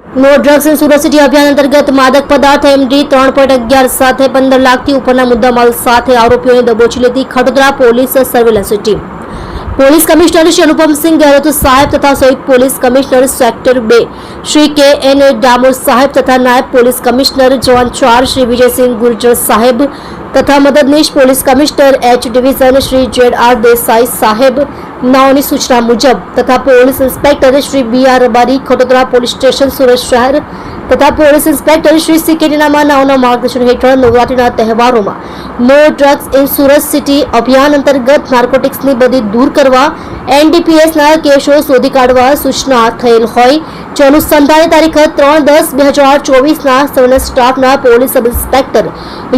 No drugs in Surat city અભિયાન અંતર્ગત માદક પદાર્થ એમડી ત્રણ પોઈન્ટ અગિયાર સાથે પંદર લાખથી ઉપરના મુદ્દામાલ સાથે આરોપીઓને દબોચી લીધી Khatodara police surveillance team police commissioner Shri Anupamsinh Gehlot સાહેબ તથા સંયુક્ત પોલીસ કમિશનર સેક્ટર બે. શ્રી કે એન ડામોર સાહેબ તથા નાયબ પોલીસ કમિશનર જવાન ચાર શ્રી વિજયસિંહ ગુર્જર સાહેબ તથા મદદનીશ police commissioner H division Shri Z R Desai સાહેબ નાઓની સૂચના મુજબ તથા police inspector Shri B R Rabari Khatodara police station Surat શહેર તથા પોલીસ ઇન્સ્પેક્ટર શ્રી સી કે નાઓના માર્ગદર્શન હેઠળ નવરાત્રીના તહેવારોમાં no drugs in Surat city અભિયાન અંતર્ગત નાર્કોટિક્સની બધી દૂર કરવા એનડીપીએસના કેસો શોધી કાઢવા સૂચના થયેલ હોય. જે અનુસંધાને તારીખ ત્રણ દસ બે હજાર ચોવીસના સૌના સ્ટાફના police sub inspector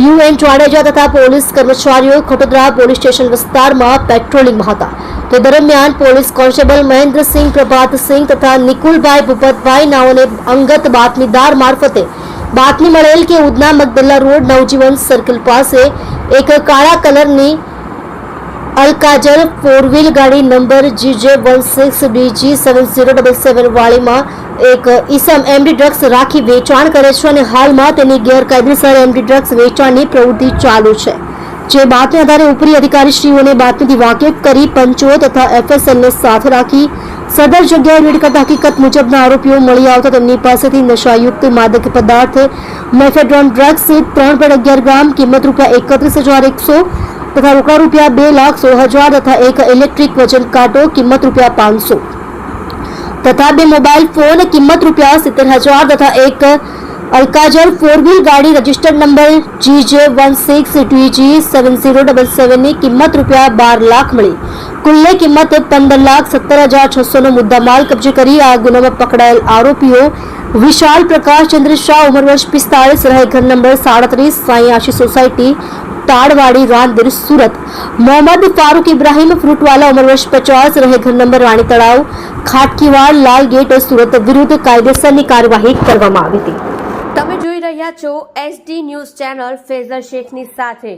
U N Jadeja તથા પોલીસ કર્મચારીઓ ખટોદરા પોલીસ સ્ટેશન વિસ્તારમાં પેટ્રોલિંગમાં હતા. તે દરમિયાન પોલીસ કોન્સ્ટેબલ મહેન્દ્રસિંહ પ્રભાતસિંહ તથા નિકુલભાઈ ભૂપતભાઈ નાઓને અંગત બાતમીદાર મારફતે બાતમી મળેલ કે ઉધના મગદલ્લા રોડ નવજીવન સર્કલ પાસે એક કાળા કલરની અલકાજલ ફોર વ્હીલ ગાડી number GJ one six DG seven zero double seven વાળીમાં એક ઈસમ એમડી ડ્રગ્સ રાખી વેચાણ કરે છે અને હાલમાં તેની ગેરકાયદેસર એમડી ડ્રગ્સ વેચાણની પ્રવૃત્તિ ચાલુ છે. જે બાતમી આધારે ઉપરી અધિકારીશ્રીઓને બાતમીથી વાકેફ કરી પંચો તથા એફએસએલને સાથે રાખી સદર જગ્યાએ રેડ કરતા હકીકત મુજબના આરોપીઓ મળી આવતા તેમની પાસેથી નશાયુક્ત માદક પદાર્થ મેફેડ્રોન ડ્રગ્સ ત્રણ પોઈન્ટ અગિયાર ગ્રામ, કિંમત રૂપિયા એકત્રીસ હજાર એકસો તથા રોકડા રૂપિયા બે લાખ સોળ હજાર તથા એક ઇલેક્ટ્રિક વજન કાંટો કિંમત રૂપિયા પાંચસો. તથા બે મોબાઈલ ફોન કિંમત રૂપિયા સિત્તેર હજાર તથા એક અલકાજર ફોર વ્હીલ ગાડી registered number G J one six TG seven zero double સેવનની કિંમત રૂપિયા બાર લાખ મળી. કુલ્લે કિંમત પંદર લાખ સત્તર હજાર છસોનો મુદ્દામાલ કબજે કરી આ ગુનામાં પકડાયેલ આરોપીઓ વિશાલ પ્રકાશ ચંદ્ર શાહ ઉંમર વર્ષ પિસ્તાળીસ રહે ઘર નંબર સાડત્રીસ સાઈ સોસાયટી તાડવાડી રાંદેર સુરત મોહમ્મદ ફારૂક ઇબ્રાહિમ ફ્રૂટવાલા ઉંમર વર્ષ પચાસ રહે ઘર નંબર રાણી તળાવ ખાટકીવાડ લાલ ગેટ સુરત વિરુદ્ધ કાયદેસરની કાર્યવાહી કરવામાં આવી હતી તમે જોઈ રહ્યા છો એસડી ન્યૂઝ ચેનલ ફેઝર શેખની સાથે.